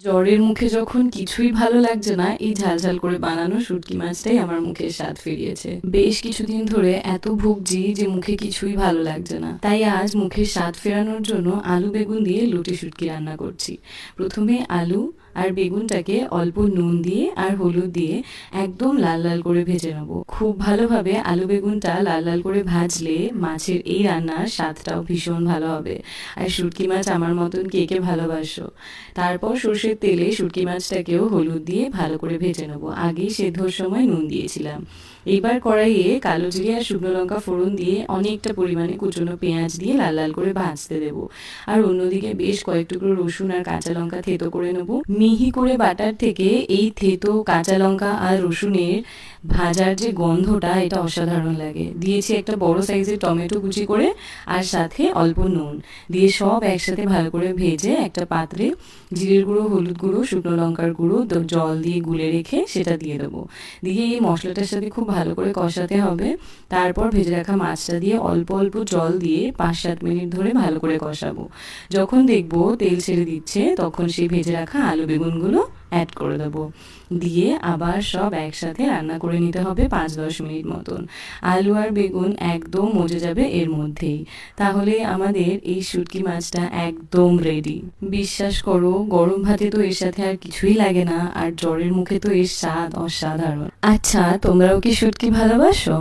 জ্বরের মুখে যখন কিছুই ভালো লাগছে না, এই ঝালঝাল করে বানানো শুটকি মাছটাই আমার মুখে স্বাদ ফিরিয়েছে। বেশ কিছুদিন ধরে এত ভুগছি যে মুখে কিছুই ভালো লাগছে না। তাই আজ মুখে স্বাদ ফেরানোর জন্য আলু বেগুন দিয়ে লুটি শুটকি রান্না করছি। প্রথমে আলু আর বেগুনটাকে অল্প নুন দিয়ে আর হলুদ দিয়ে একদম লাল লাল করে ভেজে নেব। খুব ভালোভাবে আলু বেগুনটা লাল লাল করে ভাজলে মাছের এই রান্নার স্বাদটাও ভীষণ ভালো হবে। আর শুটকি মাছ আমার মতন কে কে ভালোবাসো? তারপর সর্ষের তেলে শুটকি মাছটাকেও হলুদ দিয়ে ভালো করে ভেজে নেব। আগেই সেদ্ধর সময় নুন দিয়েছিলাম। এবার কড়াইয়ে কালো জিরে আর শুকনো লঙ্কা ফোড়ন দিয়ে অনেকটা পরিমাণে কুচনো পেঁয়াজ দিয়ে লাল লাল করে ভাজতে দেবো। আর অন্যদিকে বেশ কয়েক টুকরো রসুন আর কাঁচা লঙ্কা থেতো করে নেব। মিহি করে বাটার থেকে এই থেতো, কাঁচা লঙ্কা আর রসুনের ভাজার যে গন্ধটা, এটা অসাধারণ লাগে। দিয়েছি একটা বড় সাইজের টমেটো কুচি করে আর সাথে অল্প নুন। দিয়ে সব একসাথে ভালো করে ভেজে একটা পাত্রে জিরের গুঁড়ো হলুদ গুঁড়ো, শুকনো লঙ্কার গুঁড়ো জল দিয়ে গুলে রেখে সেটা দিয়ে দেবো। দিয়ে এই মশলাটার সাথে খুব ভালো করে কষাতে হবে। তারপর ভেজে রাখা মাছটা দিয়ে অল্প অল্প জল দিয়ে পাঁচ সাত মিনিট ধরে ভালো করে কষাবো। যখন দেখব তেল ছেড়ে দিচ্ছে, তখন সেই ভেজে রাখা আলু বেগুনগুলো অ্যাড করে দেবো। দিয়ে আবার সব একসাথে রান্না করে নিতে হবে পাঁচ দশ মিনিট মতন। আলু আর বেগুন একদম মজে যাবে এর মধ্যেই। তাহলে আমাদের এই শুটকি মাছটা একদম রেডি বিশ্বাস করো, গরম ভাতে তো এর সাথে আর কিছুই লাগে না, আর জ্বরের মুখে তো এর স্বাদ অসাধারণ। আচ্ছা তোমরাও কি শুটকি ভালোবাসো?